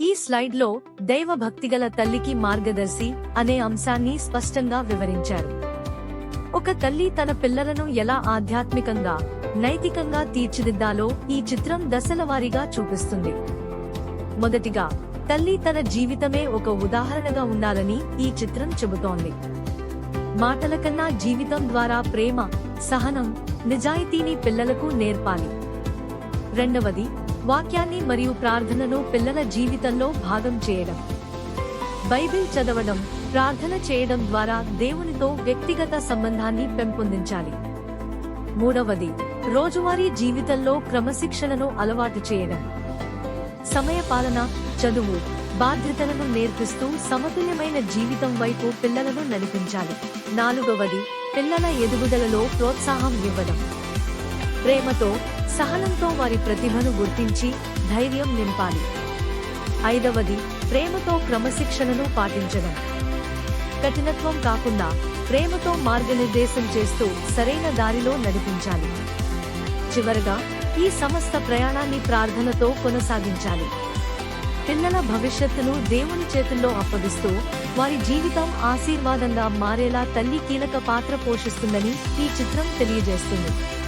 ఈ స్లైడ్లో దైవ భక్తిగల తల్లికి మార్గదర్శి అనే అంశాన్ని స్పష్టంగా వివరించారు. ఒక తల్లి తన పిల్లలను ఎలా ఆధ్యాత్మికంగా నైతికంగా తీర్చిదిద్దాలో ఈ చిత్రం దశల వారీగా చూపిస్తుంది. మొదటిగా తల్లి తన జీవితమే ఒక ఉదాహరణగా ఉండాలని ఈ చిత్రం చెబుతోంది. మాటల కన్నా జీవితం ద్వారా ప్రేమ సహనం నిజాయితీని పిల్లలకు నేర్పాలి. రెండవది వాక్యాన్ని మరియు ప్రార్థనను పిల్లల జీవితంలో భాగం చేయడం. బైబిల్ చదవడం ప్రార్థన చేయడం ద్వారా దేవునితో వ్యక్తిగత సంబంధాన్ని పెంపొందించాలి. మూడవది రోజువారీ జీవితంలో క్రమశిక్షణను అలవాటు చేయడం. సమయపాలన చదువు బాధ్యతలను నేర్పిస్తూ సమతుల్యమైన జీవితం వైపు పిల్లలను నడిపించాలి. నాలుగవది పిల్లల ఎదుగుదలలో ప్రోత్సాహం ఇవ్వడం. ప్రేమతో సహనంతో వారి ప్రతిభను గుర్తించి ధైర్యం నింపాలి. ఐదవది ప్రేమతో క్రమశిక్షణను పాటించడం. కఠినత్వం కాకుండా ప్రేమతో మార్గనిర్దేశం చేస్తూ సరైన దారిలో నడిపించాలి. చివరగా ఈ సమస్త ప్రయాణాన్ని ప్రార్థనతో కొనసాగించాలి. పిల్లల భవిష్యత్తును దేవుని చేతుల్లో అప్పగిస్తూ వారి జీవితం ఆశీర్వాదంగా మారేలా తల్లి కీలక పాత్ర పోషిస్తుందని ఈ చిత్రం తెలియజేస్తుంది.